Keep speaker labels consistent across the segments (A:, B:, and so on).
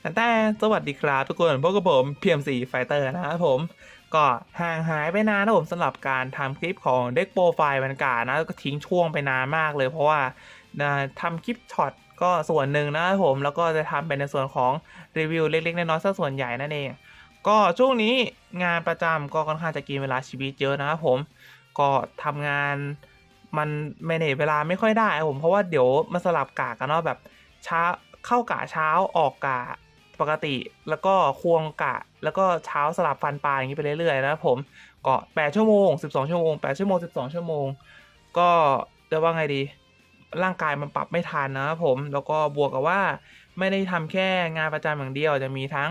A: แต่สวัสดีครับทุกคนพบกับผม PM4 Fighter นะครับผม ก็ห่างหายไปนานนะผมสำหรับการทำคลิปของเด็กโปรไฟล์บรรยากาศนะก็ทิ้งช่วงไปนานมากเลยเพราะว่านะทำคลิปช็อตก็ส่วนหนึ่งนะครับผมแล้วก็จะทำเป็นในส่วนของรีวิวเล็กๆน้อยๆซะส่วนใหญ่นั่นเอง ก็ช่วงนี้งานประจำก็ค่อนข้างจะกินเวลาชีวิตเยอะนะครับผม ก็ทำงานมันไม่เนเวลาไม่ค่อยได้ผมเพราะว่าเดี๋ยวมันสลับกะกันเนาะแบบเช้าเข้ากะเช้าออกกะ ปกติแล้วก็ควงกะ แล้วก็เช้าสลับฟันปลาอย่างนี้ไปเรื่อยๆนะครับผมก็8ชั่วโมง12ชั่วโมง8ชั่วโมง12ชั่วโมง ก็จะว่าไงดี ร่างกายมันปรับไม่ทันนะครับผมแล้วก็บวกกับว่าไม่ได้ทำแค่งานประจำอย่างเดียวจะมีทั้ง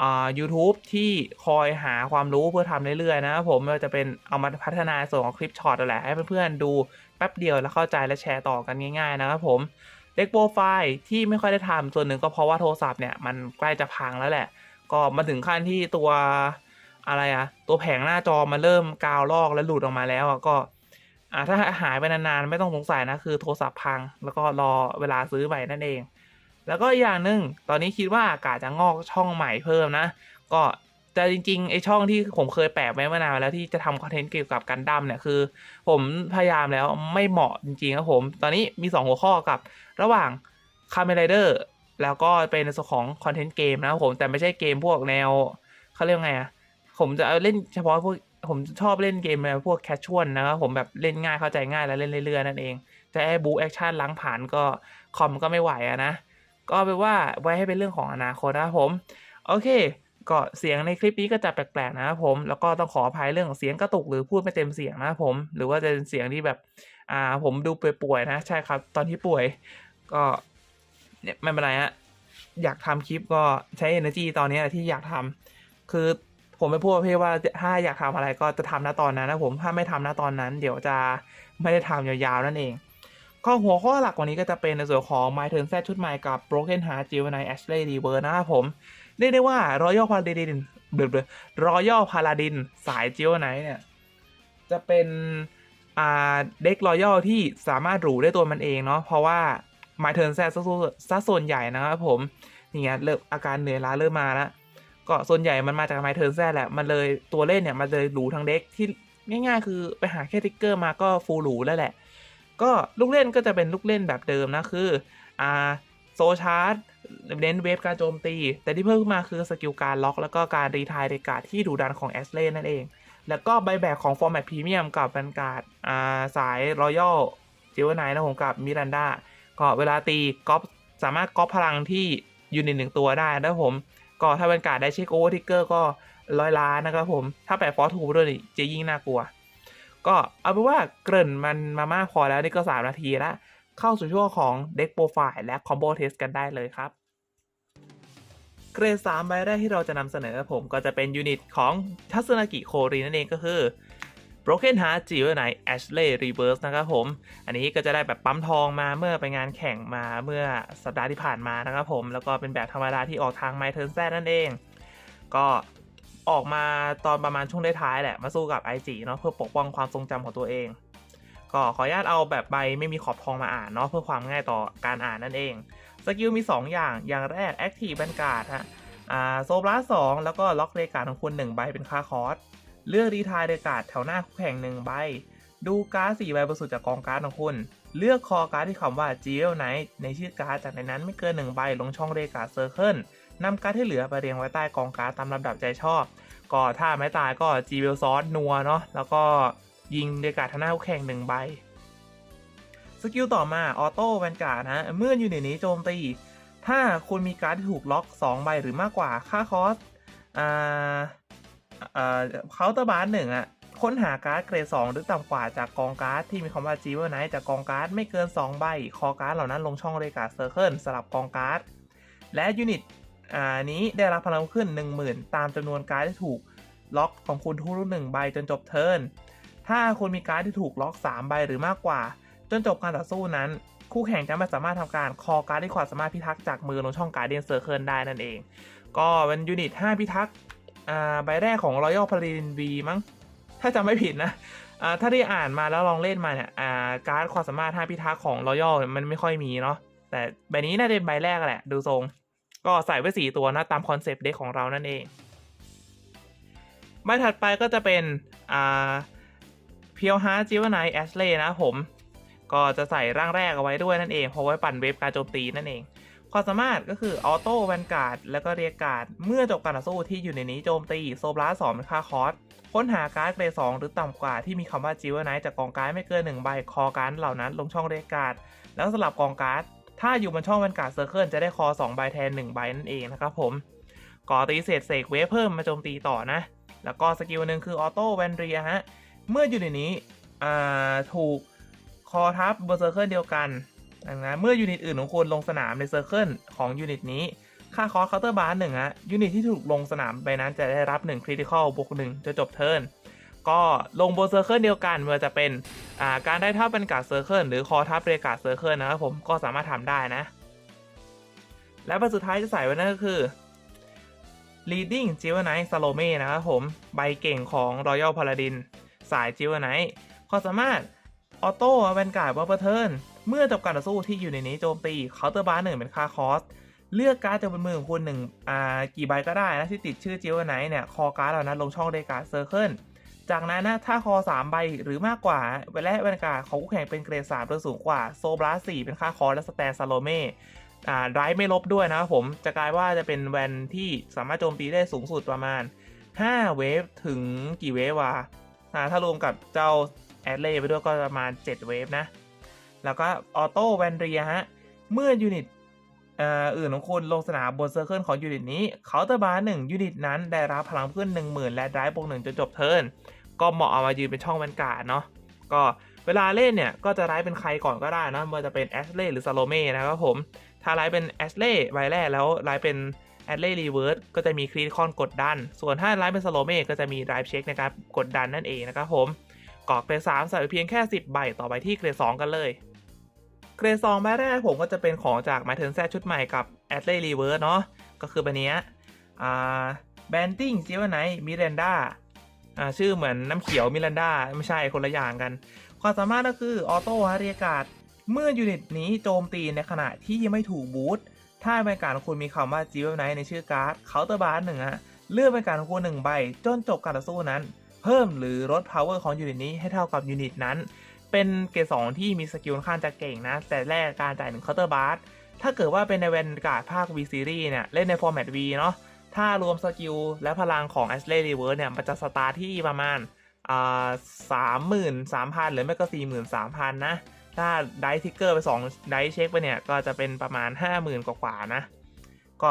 A: อ่า YouTube ที่คอยหาความรู้เพื่อทำเรื่อยๆนะครับผมไม่ว่าจะเป็นเอามาพัฒนาส่วนของคลิปช็อตนั่นแหละให้เพื่อนๆดูแป๊บเดียวแล้วเข้าใจและแชร์ต่อกันง่ายๆนะครับผม เด็กโปรไฟล์ที่ไม่ค่อยได้ทำส่วนหนึ่งก็เพราะว่าโทรศัพท์เนี่ยมันใกล้จะพังแล้วแหละ ก็มาถึงขั้นที่ตัวอะไรอะตัวแผงหน้าจอมันเริ่มกาวลอกและหลุดออกมาแล้วอะก็อ่าถ้าหายไปนานๆ ไม่ต้องสงสัยนะคือโทรศัพท์พัง แล้วก็รอเวลาซื้อใหม่นั่นเอง แล้วก็อย่างหนึ่งตอนนี้คิดว่าอากาศจะงอกช่องใหม่เพิ่มนะ ก็ แต่จริงๆไอช่องที่ผมเคยแปะไว้มานานแล้วที่จะทำคอนเทนต์เกี่ยวกับกันดั้มเนี่ยคือ ผมพยายามแล้วไม่เหมาะจริงๆครับผม ตอนนี้มี 2 หัวข้อกับ ระหว่างคาเม r เดอร์แล้วก็เป็นในส่วนของคอนเทนต์เกมนะครับผมแต่ไม่ใช่เกมพวกแนวเขาเรียกว่าไงอะผมจะเล่นเฉพาะพวกผมชอบเล่นเกมแนวพวกแคชชวลนะครับผมแบบเล่นง่ายเข้าใจง่ายและเล่นเรื่อยๆนั่นเองจะแอบูแอคชั่นล้างผ่านก็คอมก็ไม่ไหวอะนะก็เป็นว่าไว้ให้เป็นเรื่องของอนาคตนะครับผมโอเค ก็เสียงในคลิปนี้ก็จะแปลกๆนะครับผม แล้วก็ต้องขออภัยเรื่องของเสียงกระตุกหรือพูดไม่เต็มเสียงนะครับผม หรือว่าจะเป็นเสียงที่แบบ อ่า ผมดูป่วยๆนะ ใช่ครับ ตอนที่ป่วย ก็เนี่ยไม่เป็นไรฮะ อยากทำคลิปก็ใช้ energy ตอนนี้แหละที่อยากทำคือผมไม่พูดประเภทว่าถ้าอยากทำอะไรก็จะทำนะตอนนั้นนะผม ถ้าไม่ทำนะตอนนั้น เดี๋ยวจะไม่ได้ทำยาวๆนั่นเองข้อหัวข้อหลักวันนี้ก็จะเป็นในส่วนของ My Turn Z ชุดใหม่กับ Broken Heart g e m i n i Ashley Reverse นะครับผม เรียกได้ว่า Royal Paladin เบลอๆ Royal Paladin สาย g e m i n i เนี่ย จะเป็นอ่าเด็ก Royal ที่สามารถหรูได้ตัวมันเองเนาะเพราะว่า My Turn Z ซะส่วนซะส่วนใหญ่นะครับผมนี่ไงเริ่มอาการเหนื่อยล้าเริ่มมาแล้วก็ส่วนใหญ่มันมาจาก My Turn Z แซ่แหละมันเลยตัวเล่นเนี่ยมันเลยหรูทั้งเด็กที่ง่ายๆ คือไปหาแค่ทิกเกอร์มาก็ฟูลหรูแล้วแหละ ก็ลูกเล่นก็จะเป็นลูกเล่นแบบเดิมนะคืออ่าโซชาร์ด เน้นเวฟการโจมตี แต่ที่เพิ่มมาคือสกิลการล็อก แล้วก็การรีทายเดการ์ดที่ดุดันของแอสเลนนั่นเอง แล้วก็ใบแบกของฟอร์แมตพรีเมียมกับแบนการ์ดสายรอยัลจิวไนนะผมกับมิรันดาก็เวลาตีก๊อปสามารถก๊อปพลังที่ยูนิตหนึ่งตัวได้นะผม ก็ถ้าแบนการ์ดได้เช็คโอเวอร์ทิกเกอร์ก็ร้อยล้านนะครับผม ถ้าแปะฟอสทูด้วยจะยิ่งน่ากลัว ก็เอาเป็นว่าเกริ่นมันมามากพอแล้วนี่ก็ 3 นาทีแล้วเข้าสู่ช่วงของเด็กโปรไฟล์และคอมโบเทสกันได้เลยครับ เกรด3ใบแรกที่เราจะนำเสนอผมก็จะเป็นยูนิตของทัศนากิโครีนั่นเองก็คือ Broken Heart g e o n i g h t Ashley Reverse นะครับผม อันนี้ก็จะได้แบบปั๊มทองมาเมื่อไปงานแข่งมาเมื่อสัปดาห์ที่ผ่านมานะครับผม แล้วก็เป็นแบบธรรมดาที่ออกทาง My Turn Z นั่นเอง ก็ออกมาตอนประมาณช่วงท้ายๆแหละ มาสู้กับไอจีเนาะเพื่อปกป้องความทรงจำของตัวเอง ก็ขออนุญาตเอาแบบใบไม่มีขอบทองมาอ่านเนาะเพื่อความง่ายต่อการอ่านนั่นเอง สกิลมี 2 อย่าง อย่างแรก Active Vanguard ฮะอ่าโซบลาสองแล้วก็ล็อกเรการของคุณ1ใบเป็นค่าคอร์สเลือกรีทายเรการ์ดแถวหน้าคู่แข่ง1ใบ ดูการ์ด4ใบบนสุดจากกองการ์ดของคุณ เลือกคอการ์ดที่คำว่า g e l Knight ในชื่อการ์ดจากในนั้นไม่เกิน1ใบลงช่องเรการ์ดเซอร์เคิลนำการ์ดที่เหลือไปเรียงไว้ใต้กองการ์ดตามลำดับใจชอบ ก็ถ้าไม่ตายก็จีเวลซอสนัวเนาะแล้วก็ ยิงเดกาทนาคู่แข่งหนึ่งใบ สกิลต่อมาออโต้แวนการ์ดนะ เมื่ออยู่ในนี้โจมตี ถ้าคุณมีการ์ดที่ถูกล็อก 2 ใบหรือมากกว่า ค่าคอสอ่าอ่าเคาน์เตอร์บาร์หนึ่งอะค้นหาการ์ดเกรด2หรือต่ำกว่าจากกองการ์ดที่มีคำว่าจีเวลไนท์จากกองการ์ดไม่เกิน 2 ใบ คอการ์ดเหล่านั้นลงช่องเรกาเซอร์เคิลสลับกองการ์ด และยูนิตอ่านี้ได้รับพลังขึ้น 10,000 ตามจำนวนการ์ดที่ถูกล็อกของคุณทุกหนึ่งใบจนจบเทิร์น ถ้าคุณมีการ์ดที่ถูกล็อก 3 ใบหรือมากกว่า จนจบการต่อสู้นั้น คู่แข่งจะไม่สามารถทำการคอการ์ดที่ความสามารถพิทักษ์จากมือลงช่องการ์เดียนเซอร์เคิลได้นั่นเอง ก็เป็นยูนิต 5 พิทักษ์ใบแรกของ Royal Paladin V มั้งถ้าจำไม่ผิดนะถ้าได้อ่านมาแล้วลองเล่นมาเนี่ยการ์ดความสามารถ 5 พิทักษ์ของ Royal มันไม่ค่อยมีเนาะแต่ใบนี้น่าจะเป็นใบแรกแหละดูทรงก็ใส่ไว้สี่ตัวนะตามคอนเซปต์เด็กของเรานั่นเองใบถัดไปก็จะเป็นอ่า พียวฮาร์จิวไนแอชเล่นะครับผม ก็จะใส่ร่างแรกเอาไว้ด้วยนั่นเองเพราะไว้ปั่นเวฟการโจมตีนั่นเองความสามารถก็คือออโต้แวนการ์ดแล้วก็เรียกการ์ดเมื่อจบการต่อสู้ที่อยู่ในนี้โจมตีโซบลาสองเป็นค่าคอสค้นหาการ์ดเกรดสองหรือต่ำกว่าที่มีคำว่าจิวไนจากกองการ์ดไม่เกินหนึ่งใบคอการ์ดเหล่านั้นลงช่องเรียกการ์ดแล้วสลับกองการ์ดถ้าอยู่บนช่องแวนการ์ดเซอร์เคิลจะได้คอสองใบแทนหนึ่งใบนั่นเองนะครับผมก่อตีเศษเสกเวฟเพิ่มมาโจมตีต่อนะ แล้วก็สกิลหนึ่งคือออโต้แวนเรียฮะ เมื่ออยู่ในนี้ถูกคอทับบนเซอร์เคิลเดียวกันดังนั้นเมื่อยูนิตอื่นของคุณลงสนามในเซอร์เคิลของยูนิตนี้ ค่าคอสเคาน์เตอร์บาร์หนึ่งฮะยูนิตที่ถูกลงสนามไปนั้นจะได้รับ1คริติคอลบวกหนึ่งจะจบเทิร์นก็ลงบนเซอร์เคิลเดียวกันไม่ว่าจะเป็นาการได้ทับเป็นการ์ดเซอร์เคิลหรือคอทับเรกาดเซอร์เคิลนะครับผมก็สามารถทำได้นะ และใบสุดท้ายจะใส่ไว้นั่นก็คือ leading j i w a n i t e Salome นะครับผมใบเก่งของ Royal Paladin สาย j i w a n i t e ความสามารถออโต้แวนการ์ดวัปเทิร์นเมื่อจบการต่อสู้ที่อยู่ในนี้โจมตีเคาน์เตอร์บาร์หนึ่งเป็นค่าคอส เลือกการ์ดจากบนมือของคุณหนึ่งอ่ากี่ใบก็ได้นะที่ติดชื่อ j i w a n i t e เนี่ยคอการ์ดเหล่านั้นลงช่องเดการ์ดเซอร์เคิลจากนั้นนะถ้าคอ 3 ใบหรือมากกว่าและแวนการ์ดของคู่แข่งเป็นเกรด3หรือสูงกว่าโซบลาสี่เป็นค่าคอสและสแตนซาโลเม่อ่าไรไม่ลบด้วยนะครับผม จะกลายว่าจะเป็นแวนที่สามารถโจมตีได้สูงสุดประมาณ 5 เวฟถึงกี่เวฟวะ ถ้ารวมกับเจ้าแอดเล่ไปด้วยก็ประมาณ 7 เวฟนะ แล้วก็ออโต้แวนเรียฮะ เมื่อยูนิตอื่นของคุณลงสนามบนเซอร์เคิลของยูนิตนี้เคาน์เตอร์บาร์หนึ่งยูนิตนั้นได้รับพลังขึ้น10,000 และได้บวกหนึ่งจนจบเทิร์นก็เหมาะเอามายืนเป็นช่องแวนการ์ดเนาะก็เวลาเล่นเนี่ยก็จะไลฟ์เป็นใครก่อนก็ได้นะไม่ว่าจะเป็นแอชเล่หรือซาโลเม่นะครับผม ถ้าไลฟ์เป็นแอชเล่ใบแรกแล้วไลฟ์เป็น แอชเล่รีเวิร์สก็จะมีครีคอนกดดัน ส่วนถ้าไลฟ์เป็นสโลเมก็จะมีไลฟ์เช็คในการกดดันนั่นเองนะครับผมกอกเกรดสามใส่ไปเพียงแค่ 10 ใบต่อไปที่เกรดสองกันเลย เกรดสองใบแรกผมก็จะเป็นของจากไมเทนแซชุดใหม่กับแอชเล่รีเวิร์สเนาะก็คือใบนี้อ่าแบนติ้งซิวไนมิเรนดาอ่าชื่อเหมือนน้ำเขียวมิเรนดาไม่ใช่คนละอย่างกัน ความสามารถก็คือออโต้ฮาริกาดเมื่อยูนิตนี้โจมตีในขณะที่ยังไม่ถูกบูท ถ้าเป็นการของคุณมีคำว่าจีเวลไนในชื่อการ์ดเคาน์เตอร์บาร์หนึ่งฮะเลือกเป็นการของคุณหนึ่งใบ จนจบการต่อสู้นั้น เพิ่มหรือลด power ของยูนิตนี้ให้เท่ากับยูนิตนั้น เป็นเกรดสองที่มีสกิลค่อนข้างจะเก่งนะ แต่แรกการจ่ายหนึ่งเคาน์เตอร์บาร์ถ้าเกิดว่าเป็นในแวนการ์ดภาค V Series เนี่ยเล่นในฟอร์แมต V เนาะถ้ารวมสกิลและพลังของ a s h l e y Reverse เนี่ยมันจะสตาร์ทที่ประมาณสามหมื่นสามพันหรือไม่ก็สี่หมื่นสามพันนะ ถ้าได้ทิกเกอร์ไป2ได้เช็คไปเนี่ย ก็จะเป็นประมาณ 50,000 กว่าๆนะ ก็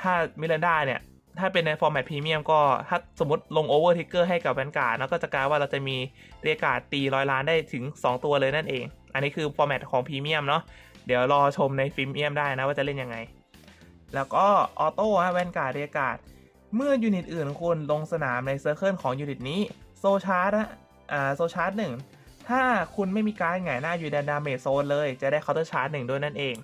A: ถ้ามิรันดาเนี่ย ถ้าเป็นในฟอร์แมตพรีเมียมก็ถ้าสมมติลงโอเวอร์ทิกเกอร์ให้กับแวนการ์ดแล้วก็จะกลายว่าเราจะมีเรียการ์ดตีร้อยล้านได้ถึง 2 ตัวเลยนั่นเอง อันนี้คือฟอร์แมตของพรีเมียมเนาะเดี๋ยวรอชมในพรีเมียมได้นะว่าจะเล่นยังไง แล้วก็ออโต้ฮะแวนการ์ดเรียการ์ดเมื่อยูนิตอื่นของคุณลงสนามในเซอร์เคิลของยูนิตนี้โซชาร์ดอ่าโซชาร์ดหนึ่ง ถ้าคุณไม่มีการหงายหน้าอยู่ในดาเมจโซนเลย จะได้เคาน์เตอร์ชาร์จหนึ่งด้วยนั่นเอง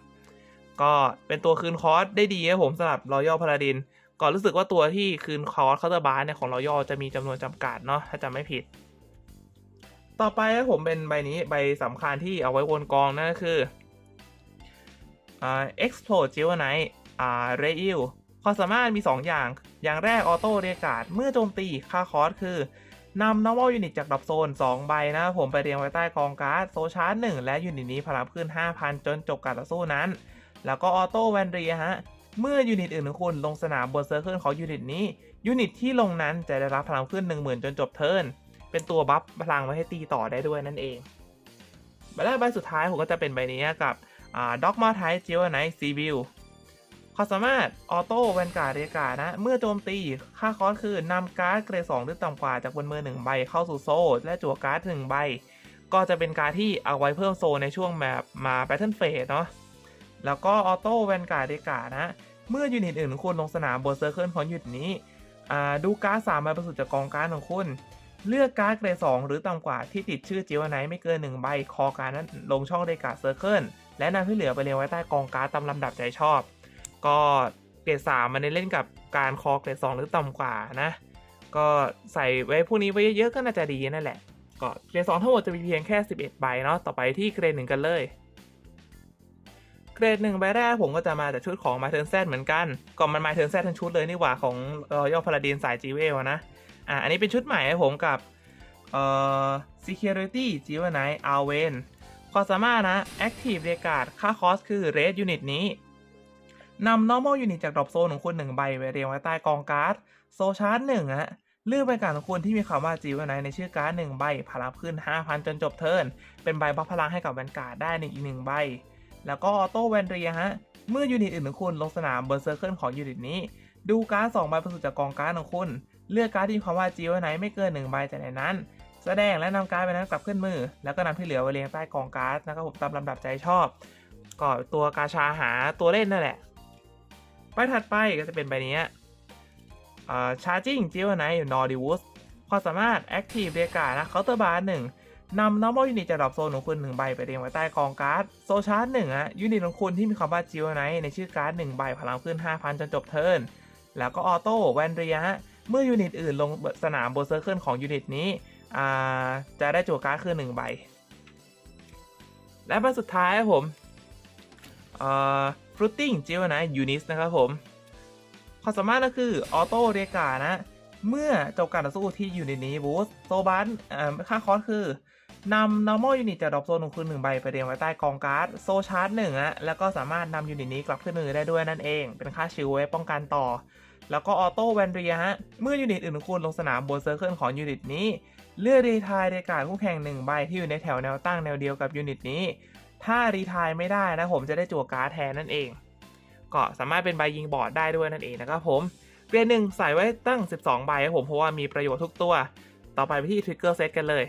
A: ก็เป็นตัวคืนคอร์สได้ดีครับผมสำหรับรอยัลพาราดินก่อนรู้สึกว่าตัวที่คืนคอร์สเคาน์เตอร์บาร์เนี่ยของรอยัลจะมีจำนวนจำกัดเนาะถ้าจำไม่ผิด ต่อไปครับผมเป็นใบนี้ใบสำคัญที่เอาไว้วนกองนั่นก็คืออ่า explode j e w e l n i g h t อ่า r a i l ความสามารถมี 2 อย่าง อย่างแรกออโต้เรียกาดเมื่อโจมตีค่าคอร์สคือ นำ normal unit จากดับโซน 2 ใบนะผมไปเรียงไว้ใต้กองการ์ดโซชาร์จ1และยูนิตนี้พลังขึ้น 5,000 จนจบการต่อสู้นั้น แล้วก็ออโต้แวนเรียฮะเมื่อยูนิตอื่นของคุณลงสนามบนเซอร์เคิลของยูนิตนี้ยูนิตที่ลงนั้นจะได้รับพลังขึ้น 10,000 จนจบเทิร์นเป็นตัวบัฟพลังไว้ให้ตีต่อได้ด้วยนั่นเองใบแรกใบสุดท้ายผมก็จะเป็นใบนี้กับด็อกมาไทเจลไนซีวิล ความสามารถออโต้แวนการ์ดเรียกานะ เมื่อโจมตีค่าคอสคือนำการ์ดเกรดสองหรือต่ำกว่าจากบนมือหนึ่งใบเข้าสู่โซ่และจั่วการ์ดหนึ่งใบ ก็จะเป็นการที่เอาไว้เพิ่มโซในช่วงแบบมาแพทเทิร์นเฟสเนาะแล้วก็ออโต้แวนการ์ดเรียกานะเมื่อยูนิตอื่นของคุณลงสนามบนเซอร์เคิลของยูนิตนี้ดูการ์ดสามใบประสุดจากกองการ์ดของคุณ เลือกการ์ดเกรดสองหรือต่ำกว่าที่ติดชื่อจิวไนไม่เกินหนึ่งใบคอการ์ดนั้นลงช่องเดการ์ดเซอร์เคิลและนำที่เหลือไปเรียงไว้ใต้กองการ์ดตามลำดับใจชอบ ก็เกรดสามมันเล่นกับการคอเกรดสองหรือต่ำกว่านะ ก็ใส่ไว้พวกนี้ไว้เยอะๆก็น่าจะดีนั่นแหละ ก็เกรดสองทั้งหมดจะมีเพียงแค่ 11 ใบเนาะต่อไปที่เกรดหนึ่งกันเลยเกรดหนึ่งใบแรกผมก็จะมาจากชุดของมาเทิร์นแซเหมือนกันก่อนมันมาเทิร์นแซทั้งชุดเลยนี่หว่าของเอ่อยอพาราดินสายจีเวลนะอ่าอันนี้เป็นชุดใหม่ให้ผมกับเอ่อ security จีเว n ไน a r w e n ความสามารถนะ active เรียกาดค่าคอสคือ red unit นี้ นำ normal unit จากดรอปโซนของคุณหนึ่งใบไปเรียงไว้ใต้กองการ์ด โซชาร์จหนึ่งฮะเลือกเป็นการ์ดของคุณที่มีคำว่าจีว n ไนในชื่อการ์ดหนึ่งใบพลังขึ้น 5,000 จนจบเทิร์น เป็นใบบัฟพลังให้กับแวนการ์ดได้ในอีกหนึ่งใบ แล้วก็ออโต้แวนเรียฮะ เมื่อยูนิตอื่นของคุณลงสนามบนเซอร์เคิลของยูนิตนี้ ดูการ์ดสองใบบรรจุจากกองการ์ดของคุณ เลือกการ์ดที่มีคำว่าจีวไหนไม่เกินหนึ่งใบจากในนั้น แสดงและนำการ์ดไปนั้นกลับขึ้นมือ แล้วก็นำที่เหลือไว้เรียงใต้กองการ์ดนะครับผมตามลำดับใจชอบ ก็ตัวกาชาหาตัวเล่นนั่นแหละ บถัดไปก็จะเป็นใบนี้อ่าชาร์จิ่งจีวไนนอร์ดิวูสความสามารถ Active เรียกานะเคาน์เตอร์บาร์หนึ่งนำ normal unit จากดรอปโซนของคุณหนึ่งใบไปเรียงไว้ใต้กองการ์ดโซชาร์จหนึ่งอะยูนิตของคุณที่มีคำว่าจิวไนในชื่อการ์ดหนึ่งใบพลังขึ้น 5,000 จนจบเทิร์นแล้วก็ออโต้แวนเรียฮะเมื่อยูนิตอื่นลงสนามบนเซอร์เคิลของยูนิตนี้จะได้จั่วการ์ดคือหนึ่งใบ และใบสุดท้ายครับผม เอ่อฟรุตติ้งจิวไนยูนิสนะครับผมความสามารถก็คือออโต้เรียกานะ เมื่อจบการต่อสู้ที่อยู่ในนี้บูสโซบันค่าคอสคือนำ normal unit จากดรอปโซนของคุณหนึ่งใบไปเรียงไว้ใต้กองการ์ดโซชาร์จหนึ่งอะแล้วก็สามารถนำยูนิตนี้กลับขึ้นมือได้ด้วยนั่นเอง เป็นค่าชิลไว้ป้องกันต่อ แล้วก็ออโต้แวนเรียฮะ เมื่อยูนิตอื่นของคุณลงสนามบนเซอร์เคิลของยูนิตนี้ เลือกรีทายในการคู่แข่งหนึ่งใบที่อยู่ในแถวแนวตั้งแนวเดียวกับยูนิตนี้ ถ้ารีทายไม่ได้นะผมจะได้จั่วการ์ดแทนนั่นเอง ก็สามารถเป็นใบยิงบอร์ดได้ด้วยนั่นเองนะครับผมเกรดหนึ่งใส่ไว้ตั้ง 12 ใบครับผมเพราะว่ามีประโยชน์ทุกตัว ต่อไปไปที่ทริกเกอร์เซตกันเลย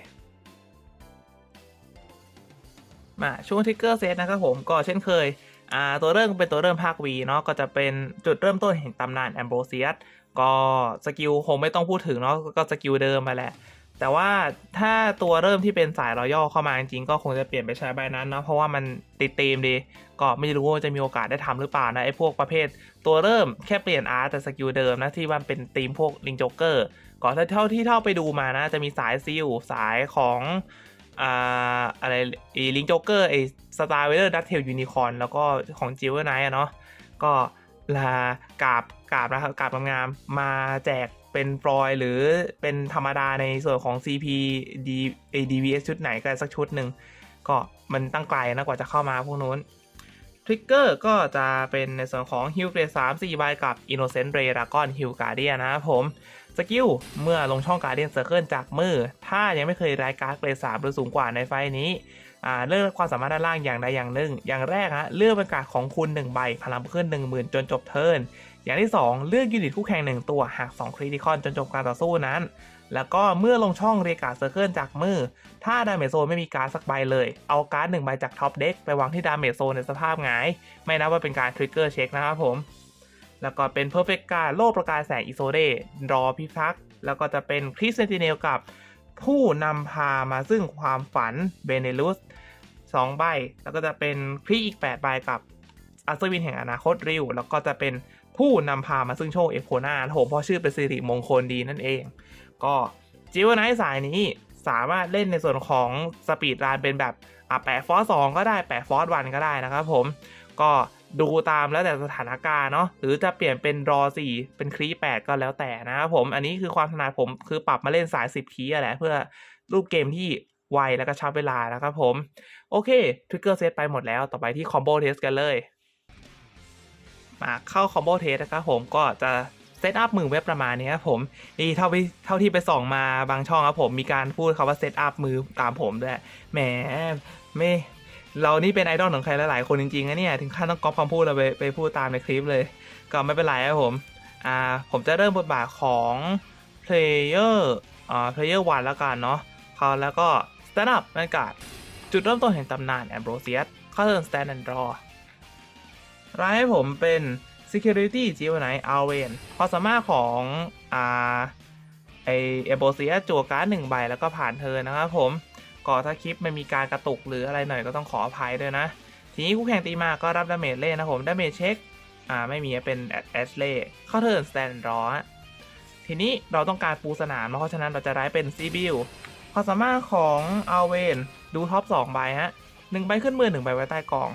A: มาช่วงทริกเกอร์เซตนะครับผมก็เช่นเคยอ่าตัวเริ่มเป็นตัวเริ่มภาค V เนาะก็จะเป็นจุดเริ่มต้นแห่งตำนานแอมโบเซียสก็สกิลคงไม่ต้องพูดถึงเนาะก็สกิลเดิมไปแหละ แต่ว่าถ้าตัวเริ่มที่เป็นสายรอยัลเข้ามาจริงๆก็คงจะเปลี่ยนไปใช้ใบนั้นนะเพราะว่ามันติดเตมดีก็ไม่รู้ว่าจะมีโอกาสได้ทำหรือเปล่านะไอ้พวกประเภท ตัวเริ่มแค่เปลี่ยนอาร์ตแต่สกิลเดิมนะที่มันเป็นธีมพวกลิงโจเกอร์ก็ถ้าเท่าที่เท่าไปดูมานะจะมีสายซิลสายของอ่าอะไรอีลิงโจเกอร์ไอสตาร์เวเดอร์ดัตเทลยูนิคอนแล้วก็ของจิวเวอร์ไนท์อะเนาะก็ลากราบกราบนะครับกราบงามมาแจก เป็นฟลอยหรือเป็นธรรมดาในส่วนของ CP D ADVS ชุดไหนก็สักชุดหนึ่งก็มันตั้งไกลนะกว่าจะเข้ามาพวกนู้นทริกเกอร์ก็จะเป็นในส่วนของฮิลเกรดสามสี่ใบกับ Innocent Ray Dragon Hill Guardian นะครับผม สกิล เมื่อลงช่อง Guardian Circle จากมือ ถ้ายังไม่เคยรายการดเกรดสามหรือสูงกว่าในไฟนี้อ่าเลือกความสามารถด้านล่างอย่างใดอย่างหนึ่ง อย่างแรกฮะเลือกเป็นการดของคุณ 1 ใบ พลังขึ้น 10,000 จนจบเทิร์น อย่างที่ 2 เลือกยูนิตคู่แข่ง 1 ตัวหาก2คริติคอนจนจบการต่อสู้นั้น แล้วก็เมื่อลงช่องเรียกาเซอร์เคิลจากมือ ถ้าดาเมจโซนไม่มีการ์ดสักใบเลย เอาการ์ดหนึ่งใบจากท็อปเด็กไปวางที่ดาเมจโซนในสภาพหงาย ไม่นับว่าเป็นการทริกเกอร์เช็คนะครับผม แล้วก็เป็นเพอร์เฟกการโลประกายแสงอิโซเดรอพิทักษ์แล้วก็จะเป็นคริสเซนติเนลกับผู้นำพามาซึ่งความฝันเบเนลุสสองใบ แล้วก็จะเป็นคริอีก 8 ใบกับอัศวินแห่งอนาคตริว แล้วก็จะเป็น ผู้นำพามาซึ่งโชคเอโคนาโหเพราะชื่อเป็นสิริมงคลดีนั่นเอง ก็จิวไนท์สายนี้สามารถเล่นในส่วนของสปีดรันเป็นแบบอะแปะฟอสสองก็ได้แปะฟอสวันก็ได้นะครับผม ก็ดูตามแล้วแต่สถานการณ์เนาะหรือจะเปลี่ยนเป็นรอสี่เป็นครีแปดก็แล้วแต่นะครับผม อันนี้คือความถนัดผมคือปรับมาเล่นสาย10คีอะแหละเพื่อรูปเกมที่ไวและก็ชับเวลานะครับผม โอเคทริกเกอร์เซตไปหมดแล้วต่อไปที่คอมโบเทสกันเลย มาเข้าคอมโบเทสนะครับผมก็จะเซตอัพมือเว็บประมาณนี้ครับผมนี่เท่าที่เท่าที่ไปส่องมาบางช่องครับผมมีการพูดคำว่าเซตอัพมือตามผมด้วยแหมไม่เรานี่เป็นไอดอลของใครหลายๆคนจริงๆนะเนี่ยถึงขั้นต้องก๊อปคำพูดเราไปไปพูดตามในคลิปเลย ก็ไม่เป็นไรครับผมอ่าผมจะเริ่มบทบาทของ player อ่า player 1แล้วกันเนาะเขาแล้วก็ stand up บรรยากาศจุดเริ่มต้นแห่งตำนาน Ambrosius เข้าเทิร์น stand and draw ร้ รายให้ผมเป็น security จิวไน a r w e n ความสามารถของอ่าไอ Ambrosius จั่วการ์ดหนึ่งใบแล้วก็ผ่านเธอนะครับผมก็ถ้าคลิปมันมีการกระตุกหรืออะไรหน่อยก็ต้องขออภัยด้วยนะ ทีนี้คู่แข่งตีมาก็รับดาเมจเล่นนะผมดาเมจเช็คอ่าไม่มีเป็นแอชเล่เข้าเทิร์นสแตนรอทีนี้เราต้องการปูสนามเพราะฉะนั้นเราจะได้เป็นซีบิลความสามารถของอาเวนดูท็อป2ใบฮะหนึ่งใบขึ้นมือหนึ่งใบไว้ใต้กอง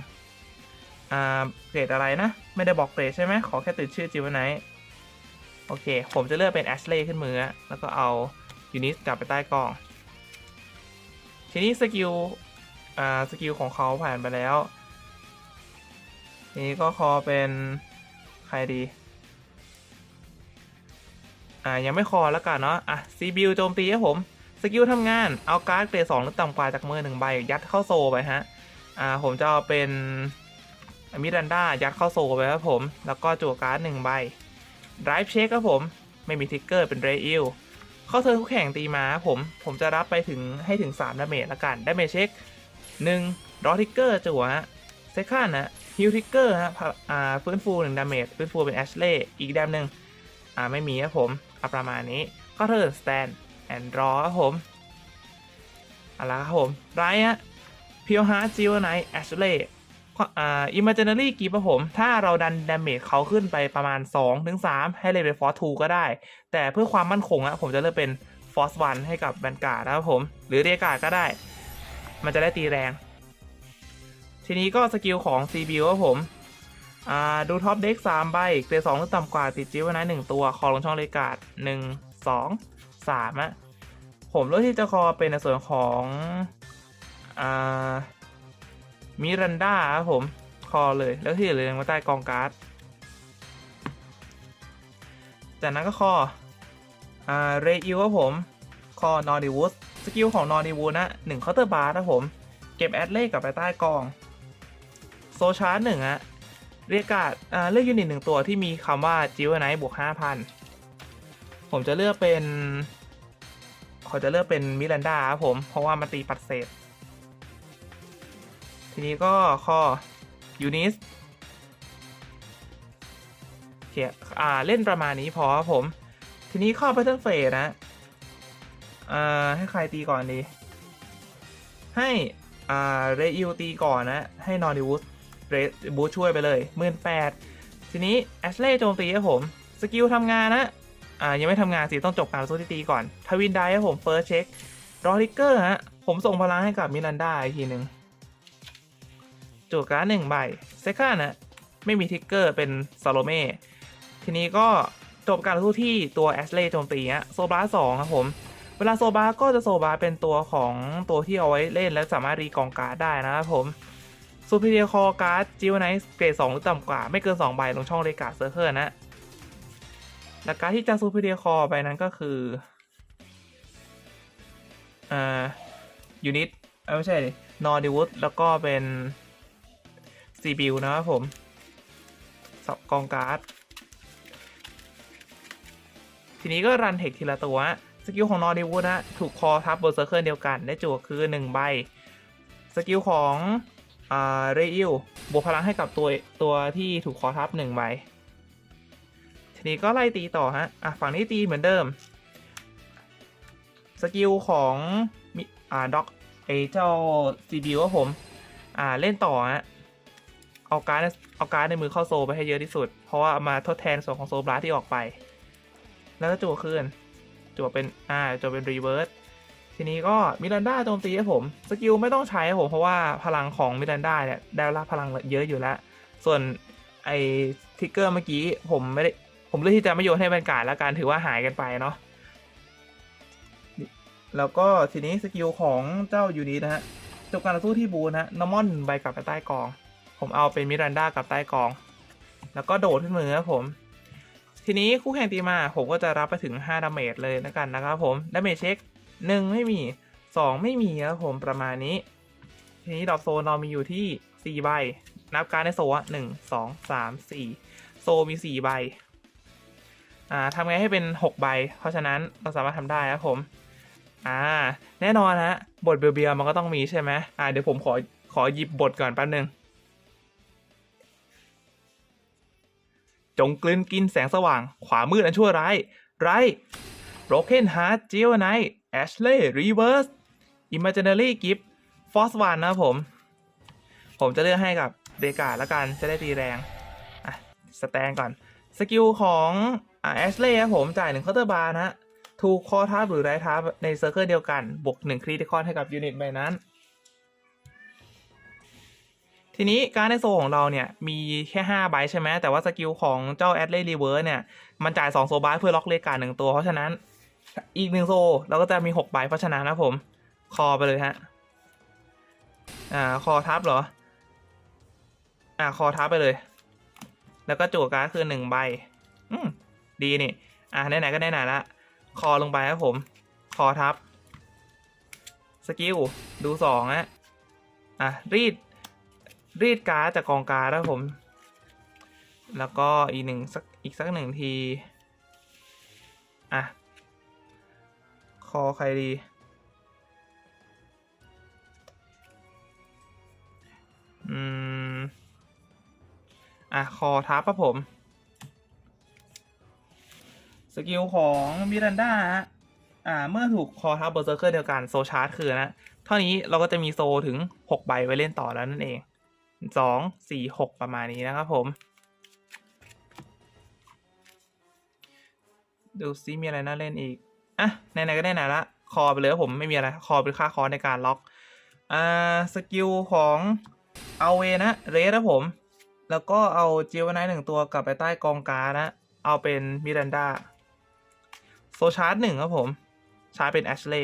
A: อ่าเกรดอะไรนะ ไม่ได้บอกเกรดใช่ไหมขอแค่ติดชื่อจิวไนท์โอเค ผมจะเลือกเป็นแอชเลย์ขึ้นมือ แล้วก็เอายูนิสกลับไปใต้กล่อง ทีนี้สกิลอ่าสกิลของเขาผ่านไปแล้วทีนี้ก็คอเป็นใครดี อ่า ยังไม่คอแล้วกันเนาะ อะซีบิวโจมตีครับผม สกิลทำงาน เอาการ์ดเกรดสองหรือต่ำกว่าจากมือหนึ่งใบ ยัดเข้าโซไปฮะ อ่า ผมจะเอาเป็น มิรันดายัดเข้าโซไปครับผม แล้วก็จั่วการ์ดหนึ่งใบไดรฟ์เช็คครับผม ไม่มีทิกเกอร์เป็นเรอิลเข้าเธอคู่แข่งตีมาผม ผมจะรับไปถึงให้ถึง3ดาเมจละกันดาเมจเช็ค1รอทิกเกอร์จั่วฮะเซคันนะฮิลทิกเกอร์ฮะพะอ่าฟื้นฟู1ดาเมจฟื้นฟูเป็นแอชเล่อีกแดมหนึ่งอ่าไม่มีครับผมเอาประมาณนี้เข้าเธอสแตนแอนด์รอครับผมเอาละครับผมไรฮะพิวฮาร์จิวไนแอชเล่ อ่า imaginary กีบผม ถ้าเราดันดาเมจเขาขึ้นไปประมาณ 2-3ถึงให้เลยเป็น force 2ก็ได้ แต่เพื่อความมั่นคงอะผมจะเลือกเป็น force 1ให้กับแวนการ์ดนะครับผม หรือเรียการ์ดก็ได้ มันจะได้ตีแรง ทีนี้ก็สกิลของ c b ครับผมอ่าดูท็อปเด็ก3ใบเกรด2หรือต่ำกว่าติดจิ้วไว้นะ1ตัว คอลงช่องเลกาด1 2 3อะผมเลือกที่จะคอเป็นในส่วนของอ่า มิรันดาครับผมคอเลยแล้วที่เหลือมาใต้กองการ์ดจากนั้นก็คออ่าเรอิวครับผมคอนอร์ดิวูดสกิลของนอร์ดิวูดนะหนึ่งเคาน์เตอร์บาร์ครับผมเก็บแอดเล่กลับไปใต้กอง โซชาร์หนึ่งอะเรียกการ์ดอ่าเลือกยูนิตหนึ่งตัวที่มีคำว่าจิวไนท์บวกห้าพันผมจะเลือกเป็นขาจะเลือกเป็นมิรันดาครับผม เพราะว่ามันตีปัดเศษ ทีนี้ก็ข้อยูนิสเขียอ่า เล่นประมาณนี้พอครับผม ทีนี้ข้อ Pattern f a d e นะอ่าให้ใครตีก่อนดี ให้อ่าเรอิวตีก่อนนะ ให้นอริวูสเรบูช่วยไปเลยหมื่นแปดทีนี้แอชเล่โจมตีครับผม สกิลทำงานนะ อ่า ยังไม่ทำงานสิต้องจบการสู้ที่ตีก่อน ทวินไดครับผมเฟิร์สเช็ครอทิกเกอร์ฮะ ผมส่งพลังให้กับมิรันดาอีกทีหนึ่ง จั่วการ์ดหนึ่งใบเซคันนะไม่มีทิกเกอร์เป็นซาโลเม่ทีนี้ก็จบการสู้ที่ตัวแอชเล่โจมตีฮะโซบาสองครับผม เวลาโซบาก็จะโซบาเป็นตัวของตัวที่เอาไว้เล่นและสามารถรีกองการ์ดได้นะครับผมซูเปอร์เดียคอการ์ดจิวไนท์เกรดสองหรือต่ำกว่า ไม่เกิน 2 ใบลงช่องเรกาเซอร์เคิลนะและการ์ดที่จะซูเปอร์เดียคอไปนั้นก็คืออ่ายูนิตไม่ใช่นอร์ดิวูดแล้วก็เป็น ซีบิลนะครับผมสอบกองการ์ด ทีนี้ก็รันเทคทีละตัว สกิลของนอร์ดิวูดนะถูกคอทับบนเซอร์เคิลเดียวกันได้จั่วคือ 1 ใบ สกิลของอ่าเรอิลบวกพลังให้กับตัวตัวที่ถูกคอทับ1ใบ ทีนี้ก็ไล่ตีต่อฮะ อะ ฝั่งนี้ตีเหมือนเดิม สกิลของอ่าด็อกไอเจ้าซีบิวครับผม อ่า เล่นต่อฮะ เอาการ์ดเอาการ์ดในมือเข้าโซไปให้เยอะที่สุด เพราะว่ามาทดแทนส่วนของโซบลาที่ออกไป แล้วก็จั่วคืนจั่วเป็นอ่าจั่วเป็นรีเวิร์สทีนี้ก็มิรันดาโจมตีครับผมสกิลไม่ต้องใช้ผมเพราะว่าพลังของมิรันดาเนี่ยได้รับพลังเยอะอยู่แล้ว ส่วนไอ้ทิกเกอร์เมื่อกี้ผมไม่ได้ผมเลือกที่จะไม่โยนให้บรรกาศแล้วกันถือว่าหายกันไปเนาะแล้วก็ทีนี้สกิลของเจ้ายูนิตนะฮะจบการต่อสู้ที่บูนะนอมอนใบกลับไปใต้กอง ผมเอาเป็นมิรันดากับใต้กอง แล้วก็โดดขึ้นมือครับผม ทีนี้คู่แข่งตีมาผมก็จะรับไปถึง 5 ดาเมจเลยนะกันนะครับผม ดาเมจเช็ค 1 ไม่มี 2 ไม่มีครับผมประมาณนี้ ทีนี้ดอกโซนเรามีอยู่ที่ 4 ใบ นับการในโซะหนึ่งสองสามสี่โซมี 4 ใบอ่าทำไงให้เป็น 6 ใบ เพราะฉะนั้นเราสามารถทำได้ครับผมอ่าแน่นอนฮะบทเบียวๆมันก็ต้องมีใช่ไหมอ่าเดี๋ยวผมขอขอหยิบบทก่อนแป๊บนึง จงกลืนกินแสงสว่าง ขวามืดอันชั่วร้าย ไร Broken Heart g e o n i t e Ashley Reverse Imaginary Gift Force One นะครับผม ผมจะเลือกให้กับเดกาแล้วกันจะได้ตีแรงอะสแตนก่อน สกิลของอ่าแอชเล่ครับผมจ่ายหนึ่งเคาน์เตอร์บาร์นะฮะถูกคอทับหรือไรทับในเซอร์เคิลเดียวกัน บวกหนึ่งคริติคอนให้กับยูนิตใบนั้น ทีนี้การในโซของเราเนี่ยมีแค่5ใบใช่ไหมแต่ว่าสกิลของเจ้าแอดเลรีเวิร์สเนี่ย มันจ่าย 2 โซบาร์เพื่อล็อกเลกาหนึ่งตัว เพราะฉะนั้นอีกหนึ่งโซเราก็จะมี 6 ใบเพราะฉะนั้นนะผม คอไปเลยฮะ อ่า คอทับเหรอ อ่า คอทับไปเลย แล้วก็จั่วการ์ดคือหนึ่งใบ อืม ดีนี่ อ่าไหนๆก็ไหนๆละ คอลงไปครับผม คอทับ สกิล ดูสองนะอะ รีด รีดการ์ดจากกองการ์ดครับผม แล้วก็อีกหนึ่งสักอีกสักหนึ่งที อะ คอใครดี อืม อะ คอทับครับผม สกิลของมิรันดาฮะอ่า เมื่อถูกคอทับเบอร์เซอร์เกอร์เดียวกัน โซชาร์จคือนะ เท่านี้เราก็จะมีโซถึง 6 ใบไว้เล่นต่อแล้วนั่นเอง 2 4 6ประมาณนี้นะครับผม ดูซิมีอะไรน่าเล่นอีก อะไหนๆก็ได้ไหนละ คอไปเลยผมไม่มีอะไร คอเป็นค่าคอในการล็อก อ่า สกิลของเอาเวนะเรสครับผม แล้วก็เอาจิวไนท์หนึ่งตัวกลับไปใต้กองการนะ เอาเป็นมิรันดาโซชาร์จหนึ่งครับผม ชาร์จเป็นแอชเล่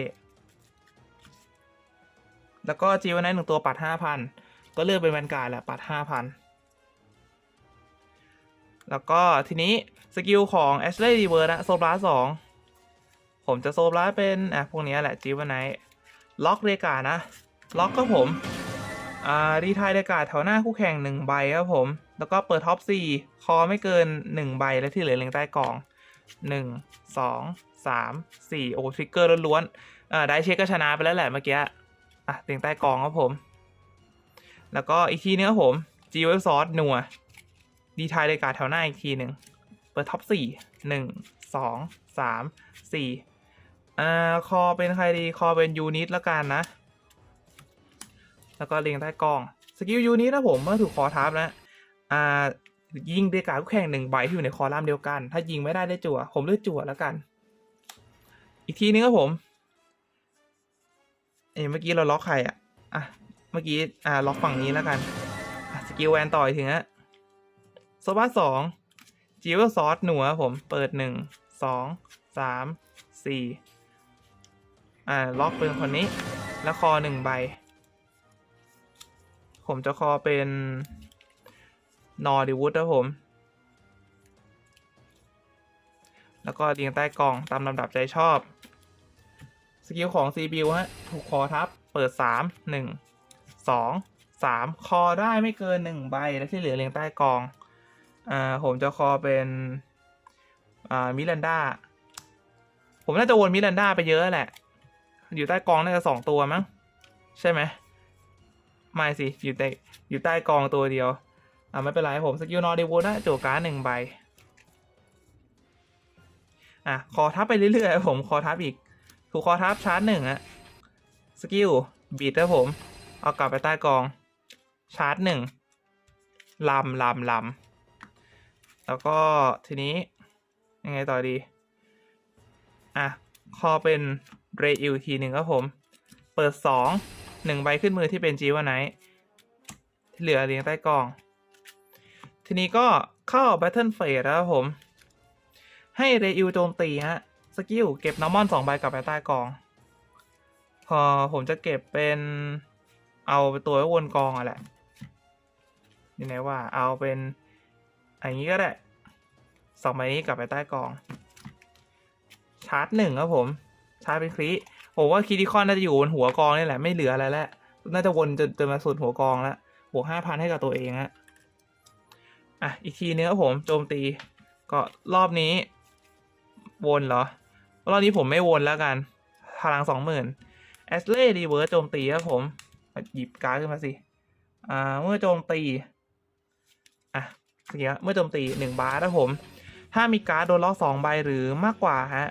A: แล้วก็จิวไนท์หนึ่งตัวปัดห้าพัน ก็เลือกเป็นแวนการ์ดแหละปัดห้าพันแล้วก็ทีนี้สกิลของแอชเล่รีเวิร์นะโซบลาสองผมจะโซบลาเป็นอะพวกนี้แหละจิวไนท์ล็อกเรกานะ ล็อกก็ผมอ่ารีทายเรกาแถวหน้าคู่แข่งหนึ่งใบครับผม แล้วก็เปิดท็อปสี่คอไม่เกินหนึ่งใบและที่เหลือเรียงใต้กล่องหนึ่งสองสามสี่โอ้ทริกเกอร์ล้วนๆอ่าได้เช็คก็ชนะไปแล้วแหละเมื่อกี้อะเรียงใต้กล่องครับผม แล้วก็อีกทีนึงครับผม G w e b s o u r c e หนัวดีไทายเรกาแถวหน้าอีกทีหนึ่งเปิดท็อปสี่หนึ่งสองสามสี่อ่าคอเป็นใครดีคอเป็นยูนิตละกันนะ แล้วก็เรียงใต้กล้องสกิลยูนิตนะผมเมื่อถูกคอทับนะอ่ายิงเดกาคู่แข่งหนึ่งใบที่อยู่ในคอลัมน์เดียวกัน ถ้ายิงไม่ได้ได้จั่ว ผมเลือกจั่วแล้วกัน อีกทีนึงครับผมเอ้เมื่อกี้เราล็อกใครอ่อะ เมื่อกี้ อ่า ล็อกฝั่งนี้แล้วกัน สกิลแวนต่อยถึงฮะโซบ้าสองจิวซอสหนัวผมเปิดหนึ่งสองสามสี่อ่า ล็อกเป็นคนนี้ แล้วคอหนึ่งใบ ผมจะคอเป็นนอร์ดิวูดครับผม แล้วก็เรียงใต้กล่องตามลำดับใจชอบ สกิลของ c b u ฮะ ถูกคอทับ เปิด3 1 2 3 คอได้ไม่เกิน 1 ใบ และที่เหลือเรียงใต้กอง อ่า ผมจะคอเป็น อ่า มิรันดา ผมน่าจะวนมิรันดาไปเยอะแหละ อยู่ใต้กองน่าจะสองตัวมั้ง ใช่ไหม ไม่สิ อยู่ใต้ อยู่ใต้กองตัวเดียว อ่า ไม่เป็นไร ผมสกิลนอร์ดิวูดนะโจการ์ดหนึ่งใบ อะ คอทับไปเรื่อยๆ ผมคอทับอีก ถูกคอทับชาร์จหนึ่งอะสกิล บีดครับผม เอากลับไปใต้กอง ชาร์จหนึ่งลำลำลำแล้วก็ทีนี้ ยังไงต่อดี อะ คอเป็นเรอิลทีหนึ่งครับผม เปิดสองหนึ่งใบขึ้นมือที่เป็นจีวาไนที่เหลือเรียงใต้กอง ทีนี้ก็เข้า Battle Phase แล้วครับผม ให้เรอิลโจมตีฮะ สกิลเก็บนอร์มอนสองใบกลับไปใต้กอง พอผมจะเก็บเป็น เอาตัวไว้วนกองอะแหละยังไงว่าเอาเป็นอย่างนี้ก็ได้สองใบนี้กลับไปใต้กอง ชาร์จหนึ่งครับผม ชาร์จเป็นคลีผมว่าคีดิคอนน่าจะอยู่บนหัวกองนี่แหละไม่เหลืออะไรแล้วน่าจะวนจนจนมาสุดหัวกองแล้วบวกห้าพันให้กับตัวเองฮะอะอีกทีนึงครับผมโจมตี ก็รอบนี้ วนเหรอ รอบนี้ผมไม่วนแล้วกันพลังสองหมื่นแอสเล่รีเวิร์สโจมตีครับผม หยิบการ์ดขึ้นมาสิ อ่า เมื่อโจมตี อะเมื่อกี้เมื่อโจมตีหนึ่งบาร์ครับผม ถ้ามีการ์ดโดนล็อกสองใบหรือมากกว่าฮะ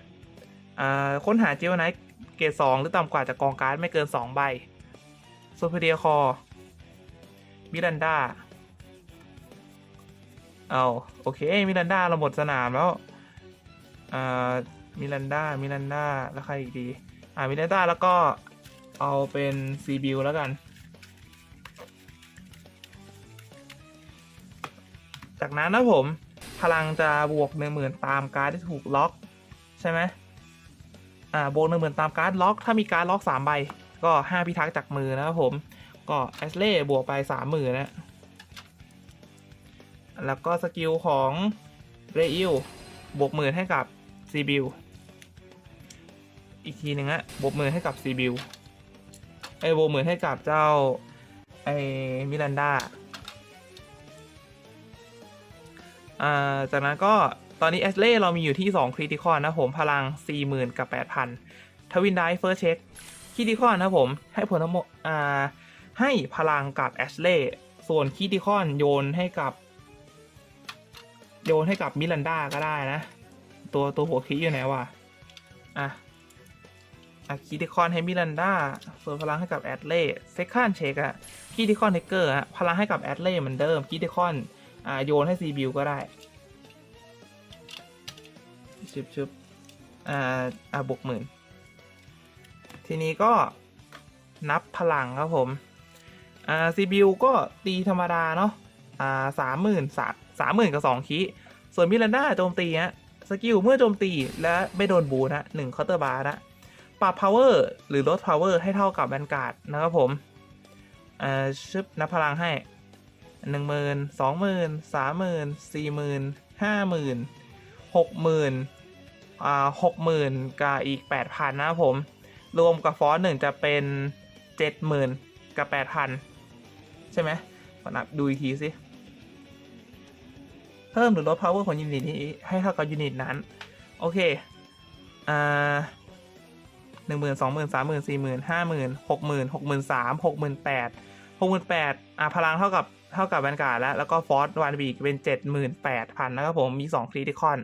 A: อ่า ค้นหาจิวไนท์เกรดสองหรือต่ำกว่าจากกองการ์ดไม่เกินสองใบโซเพเดียคอมิรันดาเอาโอเค มิรันดาเราหมดสนามแล้ว อ่า มิรันดา มิรันดา แล้วใครอีกดี อ่า มิรันดา แล้วก็ เอาเป็นซีบิลแล้วกัน จากนั้นนะผม พลังจะบวกหนึ่งหมื่นตามการที่ถูกล็อก ใช่ไหมอ่าบวกหนึ่งหมื่นตามการ์ดล็อก ถ้ามีการ์ดล็อกสามใบ ก็ห้าพิทักษ์จากมือนะครับผม ก็แอสเล่บวกไปสามหมื่นนะ แล้วก็สกิลของเรอิลบวกหมื่นให้กับซีบิลอีกทีหนึ่งอะบวกหมื่นให้กับซีบิล ไอ้ยบวหมื่นให้กับเจ้า ไอมิรันดาอ่าจากนั้นก็ตอนนี้แอสเล่เรามีอยู่ที่ 2 คริติคอนนะผม พลัง 40,000 กับ 8,000 ทวินได้เฟิร์สเช็คคริติคอนนะผม ให้ผลทั้งหมดอ่าให้พลังกับแอสเล่ส่วนคริติคอนโยนให้กับ โยนให้กับมิรันดาก็ได้นะ ตัวตัวหัวคิอยู่ไหนวะอะ อะคิติคอนให้มิรันดาส่วนพลังให้กับแอดเล่เซคันเช็คอะคิติคอนเทเกอร์อะพลังให้กับแอดเล่เหมือนเดิมคิติคอนอ่าโยนให้ซีบิวก็ได้ชึบชึบอ่าอ่าบวกหมื่นทีนี้ก็นับพลังครับผมอ่าซีบิวก็ตีธรรมดาเนาะอ่าสามหมื่นสามสามหมื่นกับสองคีส่วนมิรันดาโจมตีฮะสกิลเมื่อโจมตีและไม่โดนบูนะหนึ่งเคาน์เตอร์บาร์นะ ปรับ power หรือลด power ให้เท่ากับแวนการ์ดนะครับผมเอ่อชึบนับพลังให้หนึ่งหมื่นสองหมื่นสามหมื่นสี่หมื่นห้าหมื่นหกหมื่นอ่าหกหมื่นกับอีกแปดพันนะครับผม รวมกับฟอนหนึ่งจะเป็นเจ็ดหมื่นกับแปดพันใช่ไหมขอนับดูอีกทีสิ เพิ่มหรือลด power ของยูนิตนี้ให้เท่ากับยูนิตนั้น โอเคอ่า นึ่งหมื่นสองหมื่นสามหมื่นสี่หมื่นห้าหมื่นหกหมื่นหกหมื่นสามหกหมื่นแปดหกหมื่นแปดอะพลังเท่ากับเท่ากับแวนการ์ดแล้ว แล้วก็ฟอร์สวันบีกเป็นเจ็ดหมื่นแปดพันนะครับผมมีสองคริติคอน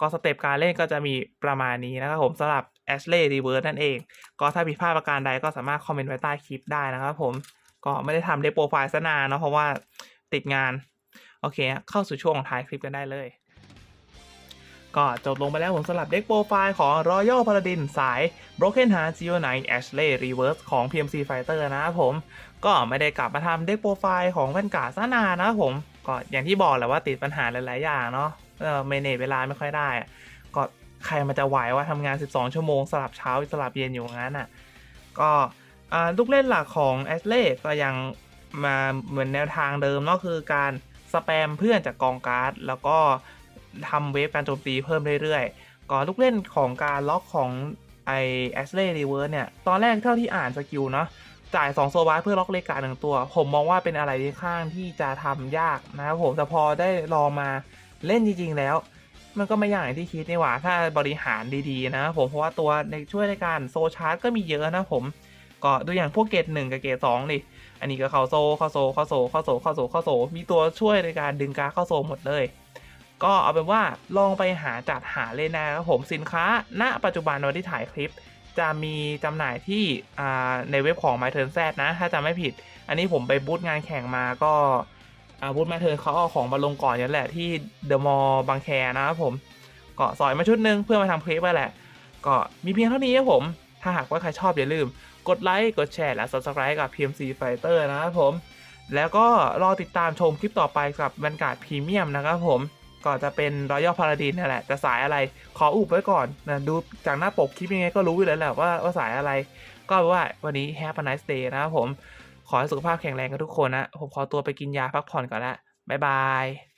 A: ก็สเต็ปการเล่นก็จะมีประมาณนี้นะครับผมสำหรับแอชเล่รีเวิร์สนั่นเอง ก็ถ้าผิดพลาดประการใดก็สามารถคอมเมนต์ไว้ใต้คลิปได้นะครับผมก็ไม่ได้ทำเดโปรไฟล์ซะนานเนาะเพราะว่าติดงาน โอเค เข้าสู่ช่วงของท้ายคลิปกันได้เลย ก็จบลงไปแล้วผมสำหรับเด็กโปรไฟล์ของ Royal Paladin สาย Broken Heart Zero Night Ashley Reverse ของ PMC Fighter นะครับผม ก็ไม่ได้กลับมาทำเด็กโปรไฟล์ของแว่นกาซะนานนะครับผม ก็อย่างที่บอกแหละว่าติดปัญหาหลาย ๆ อย่างเนาะเออเมเนจเวลาไม่ค่อยได้ ก็ใครมันจะไหวว่าทำงาน 12 ชั่วโมงสลับเช้าสลับเย็นอยู่งั้นอะ ก็ลูกเล่นหลักของ Ashley ก็ยังมาเหมือนแนวทางเดิมเนาะคือการสแปมเพื่อนจากกองการ์ด แล้วก็ ทำเวฟการโจมตีเพิ่มเรื่อยๆ ก่อนลูกเล่นของการล็อกของไอแอสเล่รีเวิร์สเนี่ย ตอนแรกเท่าที่อ่านสกิลเนาะจ่าย 2 โซบาเพื่อล็อกเลกาหนึ่งตัว ผมมองว่าเป็นอะไรที่ข้างที่จะทำยากนะครับผมแต่พอได้ลองมาเล่นจริง ๆ แล้ว มันก็ไม่ยากอย่างที่คิดนี่หว่า ถ้าบริหารดีๆ นะครับผมเพราะว่าตัวในช่วยในการโซชาร์จก็มีเยอะนะผมก็ดูอย่างพวกเกรดหนึ่งกับเกรดสองดิอันนี้ก็เข้าโซเข้าโซเข้าโซเข้าโซเข้าโซเข้าโซมีตัวช่วยในการดึงการเข้าโซหมดเลย ก็เอาเป็นว่าลองไปหาจัดหาเล่นะครับผมสินค้า ณ ปัจจุบันวันที่ถ่ายคลิป จะมีจำหน่ายที่ในเว็บของ My Turn Z นะ ถ้าจำไม่ผิด อันนี้ผมไปบูธงานแข่งมาก็บูธ My Turn เขาเอาของมาลงก่อนนั่นแหละที่เดอะมอลล์บางแคนะครับผมก็สอยมาชุดหนึงเพื่อมาทำคลิปไปแหละ ก็มีเพียงเท่านี้ครับผม ถ้าหากว่าใครชอบอย่าลืม กดไลค์กดแชร์และ Subscribe กับ PMC Fighter นะครับผมแล้วก็รอติดตามชมคลิปต่อไปกับแวนการ์ดพรีเมียมนะครับผม ก็จะเป็นรอยัลพาราดินนี่แหละจะสายอะไรขออุบไว้ก่อนนะดูจากหน้าปกคลิปยังไงก็รู้อยู่แล้วแหละว่าว่าสายอะไร ก็เอาเป็นว่าวันนี้ Have a nice day นะครับผมขอให้สุขภาพแข็งแรงกันทุกคนนะ ผมขอตัวไปกินยาพักผ่อนก่อนละบ๊ายบาย